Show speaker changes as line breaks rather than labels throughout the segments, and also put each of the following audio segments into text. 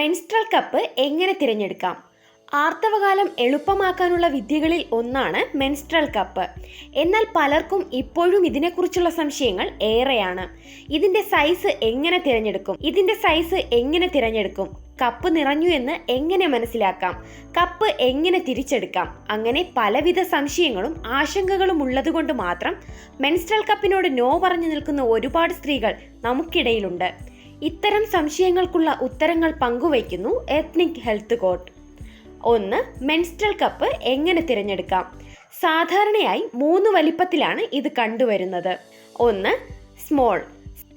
Menstrual cup എങ്ങനെ തിരഞ്ഞെടുക്കാം? ആർത്തവകാലം എളുപ്പമാക്കാനുള്ള വിദ്യകളിൽ ഒന്നാണ് മെൻസ്ട്രൽ കപ്പ്. എന്നാൽ പലർക്കും ഇപ്പോഴും ഇതിനെക്കുറിച്ചുള്ള സംശയങ്ങൾ ഏറെയാണ്. ഇതിന്റെ സൈസ് എങ്ങനെ തിരഞ്ഞെടുക്കും? ഇതിന്റെ സൈസ് എങ്ങനെ തിരഞ്ഞെടുക്കും? കപ്പ് നിറഞ്ഞു എന്ന് എങ്ങനെ മനസ്സിലാക്കാം? കപ്പ് എങ്ങനെ തിരിച്ചെടുക്കാം? അങ്ങനെ പലവിധ സംശയങ്ങളും ആശങ്കകളും ഉള്ളതുകൊണ്ട് മാത്രം മെൻസ്ട്രൽ കപ്പിനോട് നോ പറഞ്ഞു നിൽക്കുന്ന ഒരുപാട് സ്ത്രീകൾ നമുക്കിടയിലുണ്ട്. ഇത്തരം സംശയങ്ങൾക്കുള്ള ഉത്തരങ്ങൾ പങ്കുവയ്ക്കുന്നു എത്നിക് ഹെൽത്ത് കോട്ട് ഒന്ന് മെൻസ്ട്രൽ കപ്പ് എങ്ങനെ തിരഞ്ഞെടുക്കാം? സാധാരണയായി മൂന്ന് വലിപ്പത്തിലാണ് ഇത് കണ്ടുവരുന്നത്. ഒന്ന് സ്മോൾ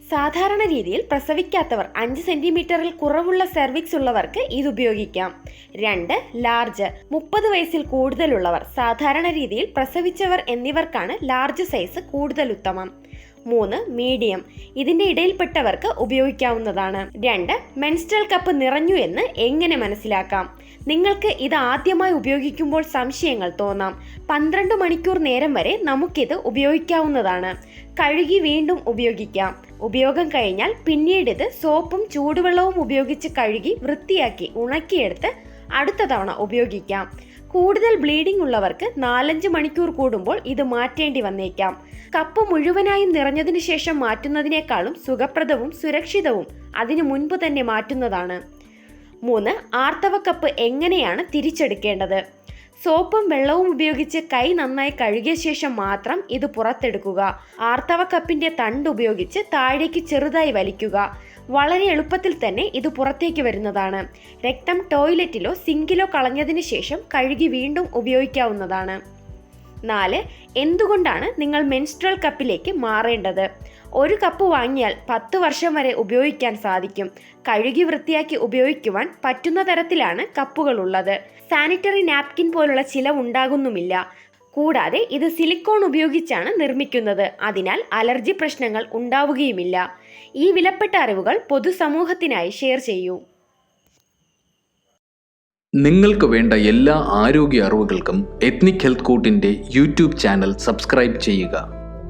സാധാരണ രീതിയിൽ പ്രസവിക്കാത്തവർ അഞ്ച് സെന്റിമീറ്ററിൽ കുറവുള്ള സെർവിക്സ് ഉള്ളവർക്ക് ഇത് ഉപയോഗിക്കാം. രണ്ട് ലാർജ് മുപ്പത് വയസ്സിൽ കൂടുതലുള്ളവർ സാധാരണ രീതിയിൽ പ്രസവിച്ചവർ എന്നിവർക്കാണ് ലാർജ് സൈസ് കൂടുതൽ ഉത്തമം. മൂന്ന് മീഡിയം. ഇതിന്റെ ഇടയിൽപ്പെട്ടവർക്ക് ഉപയോഗിക്കാവുന്നതാണ്. രണ്ട് മെൻസ്ട്രൽ കപ്പ് നിറഞ്ഞു എന്ന് എങ്ങനെ മനസ്സിലാക്കാം? നിങ്ങൾക്ക് ഇത് ആദ്യമായി ഉപയോഗിക്കുമ്പോൾ സംശയങ്ങൾ തോന്നാം. പന്ത്രണ്ട് മണിക്കൂർ നേരം വരെ നമുക്കിത് ഉപയോഗിക്കാവുന്നതാണ്. കഴുകി വീണ്ടും ഉപയോഗിക്കാം. ഉപയോഗം കഴിഞ്ഞാൽ പിന്നീട് ഇത് സോപ്പും ചൂടുവെള്ളവും ഉപയോഗിച്ച് കഴുകി വൃത്തിയാക്കി ഉണക്കിയെടുത്ത് അടുത്ത തവണ ഉപയോഗിക്കാം. കൂടുതൽ ബ്ലീഡിംഗ് ഉള്ളവർക്ക് നാലഞ്ച് മണിക്കൂർ കൂടുമ്പോൾ ഇത് മാറ്റേണ്ടി വന്നേക്കാം. കപ്പ് മുഴുവനായും നിറഞ്ഞതിനു ശേഷം മാറ്റുന്നതിനേക്കാളും സുഖപ്രദവും സുരക്ഷിതവും അതിനു മുൻപ് തന്നെ മാറ്റുന്നതാണ്. മൂന്ന് ആർത്തവ കപ്പ് എങ്ങനെയാണ് തിരിച്ചെടുക്കേണ്ടത്? സോപ്പും വെള്ളവും ഉപയോഗിച്ച് കൈ നന്നായി കഴുകിയ ശേഷം മാത്രം ഇത് പുറത്തെടുക്കുക. ആർത്തവ കപ്പിന്റെ തണ്ട് ഉപയോഗിച്ച് താഴേക്ക് ചെറുതായി വലിക്കുക. വളരെ എളുപ്പത്തിൽ തന്നെ ഇത് പുറത്തേക്ക് വരുന്നതാണ്. രക്തം ടോയ്ലറ്റിലോ സിങ്കിലോ കളഞ്ഞതിന് ശേഷം കഴുകി വീണ്ടും ഉപയോഗിക്കാവുന്നതാണ്. നാല് എന്തുകൊണ്ടാണ് നിങ്ങൾ മെൻസ്ട്രൽ കപ്പിലേക്ക് മാറേണ്ടത്? ഒരു കപ്പ് വാങ്ങിയാൽ പത്ത് വർഷം വരെ ഉപയോഗിക്കാൻ സാധിക്കും. കഴുകി വൃത്തിയാക്കി ഉപയോഗിക്കുവാൻ പറ്റുന്ന തരത്തിലാണ് കപ്പുകൾ ഉള്ളത് സാനിറ്ററി നാപ്കിൻ പോലുള്ള ചിലവുണ്ടാകുന്നുമില്ല. കൂടാതെ ഇത് സിലിക്കോൺ ഉപയോഗിച്ചാണ് നിർമ്മിക്കുന്നത്. അതിനാൽ അലർജി പ്രശ്നങ്ങൾ ഉണ്ടാവുകയുമില്ല. ഈ വിലപ്പെട്ട അറിവുകൾ പൊതുസമൂഹത്തിനായി ഷെയർ ചെയ്യൂ.
നിങ്ങൾക്ക് വേണ്ട എല്ലാ ആരോഗ്യ അറിവുകൾക്കും എത്നിക് ഹെൽത്ത് കോട്ടിന്റെ യൂട്യൂബ് ചാനൽ സബ്സ്ക്രൈബ് ചെയ്യുക.